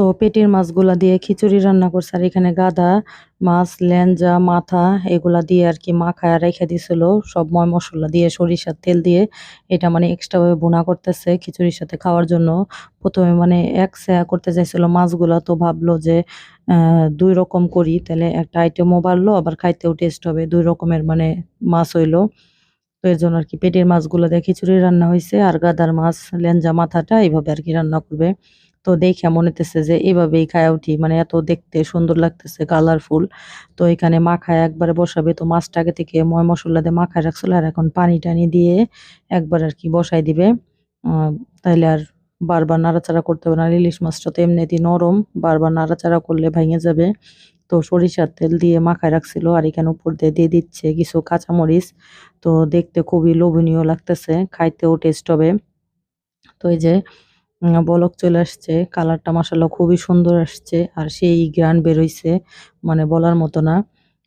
তো পেটের মাছগুলা দিয়ে খিচুড়ি রান্না করছে, আর এখানে গাদা মাছ, ল্যাঞ্জা, মাথা এগুলা দিয়ে আর কি মাখায় রেখে দিছিল। সব ময় মশলা দিয়ে, সরিষার তেল দিয়ে এটা মানে এক্সট্রাভাবে বোনা করতেছে খিচুড়ির সাথে খাওয়ার জন্য। প্রথমে মানে এক সেয়া করতে চাইছিল মাছগুলা, তো ভাবলো যে দুই রকম করি। তাহলে একটা আইটেমও বাড়লো আবার খাইতেও টেস্ট হবে, দুই রকমের মানে মাছ হইল। তো এর জন্য আর কি পেটের মাছগুলো দিয়ে খিচুড়ি রান্না হয়েছে আর গাদার মাছ লেঞ্জা মাথাটা এইভাবে আর কি রান্না করবে। তো দেখে মনে হইতেছে যে এইভাবেই খায়া উঠি মানে এত দেখতে সুন্দর লাগতেছে কালারফুল তো এখানে মাখায় একবারে বসাবে। তো মাছটা আগে থেকে ময় মশলা দিয়ে মাখায় রাখছিল আর এখন পানি টানি দিয়ে একবার আর কি বসাই দিবে। তাইলে আর বারবার নাড়াচাড়া করতে হবে না। ইলিশ মাছটা তো এমনিতেই নরম, বারবার নাড়াচাড়া করলে ভেঙে যাবে। তো সরিষার তেল দিয়ে মাখায় রাখছিল আর এখানে উপর দিয়ে দিয়ে দিচ্ছে কিছু কাঁচামরিচ। তো দেখতে খুবই লোভনীয় লাগতেছে, খাইতেও টেস্ট হবে। তো এই যে বলক চলে আসছে। কালারটা মাসাল্লাহ খুবই সুন্দর আসছে। আর সেই গ্রান বেরোইছে মানে বলার মতো না।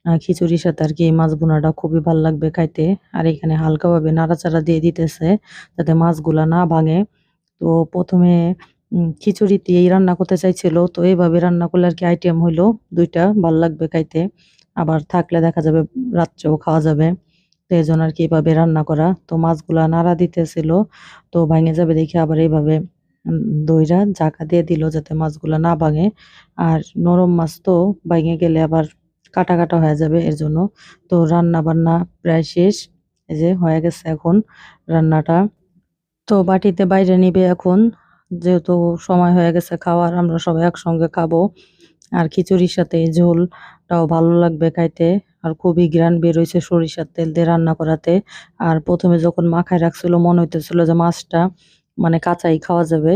খিচুড়ির সাথে আর কি এই মাছ বোনাটা খুবই ভালো লাগবে খাইতে। আর এখানে হালকাভাবে নাড়াচাড়া দিয়ে দিতেছে যাতে মাছগুলা না ভাঙে। তো প্রথমে খিচুড়ি দিয়েই রান্না করতে চাইছিল। তো এইভাবে রান্না করলে আর কি আইটেম হইল দুইটা, ভালো লাগবে খাইতে। আবার থাকলে দেখা যাবে রাত্রেও খাওয়া যাবে। তো এই জন্য আর কি এভাবে রান্না করা। তো মাছগুলা নাড়া দিতেছিল, তো ভাঙে যাবে দেখে আবার এইভাবে দইরা জাকা দিয়ে দিল যাতে মাছগুলো না ভাঙে। আর নরম মাছ তো ভাঙে গেলে আবার কাটা কাটা হয়ে যাবে এর জন্য। তো রান্না বান্না প্রায় শেষ, এই যে হয়ে গেছে এখন রান্নাটা। তো বাটিতে বাইরে নিবে এখন, যেহেতু সময় হয়ে গেছে খাওয়ার, আমরা সবাই একসঙ্গে খাব। আর খিচুড়ির সাথে এই ঝোলটাও ভালো লাগবে খাইতে। আর খুবই গ্রান বেরোইছে সরিষার তেল দিয়ে রান্না করাতে। আর প্রথমে যখন মাখায় রাখছিল, মনে হইতেছিল যে মাছটা মানে কাঁচাই খাওয়া যাবে।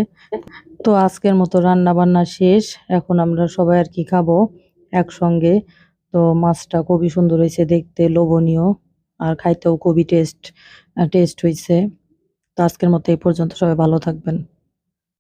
তো আজকের মতো রান্না বান্না শেষ। এখন আমরা সবাই আর কি খাব একসঙ্গে। তো মাছটা খুবই সুন্দর হয়েছে দেখতে, লোভনীয়। আর খাইতেও খুবই টেস্ট টেস্ট হয়েছে। তো আজকের মতো এই পর্যন্ত সবাই ভালো থাকবেন।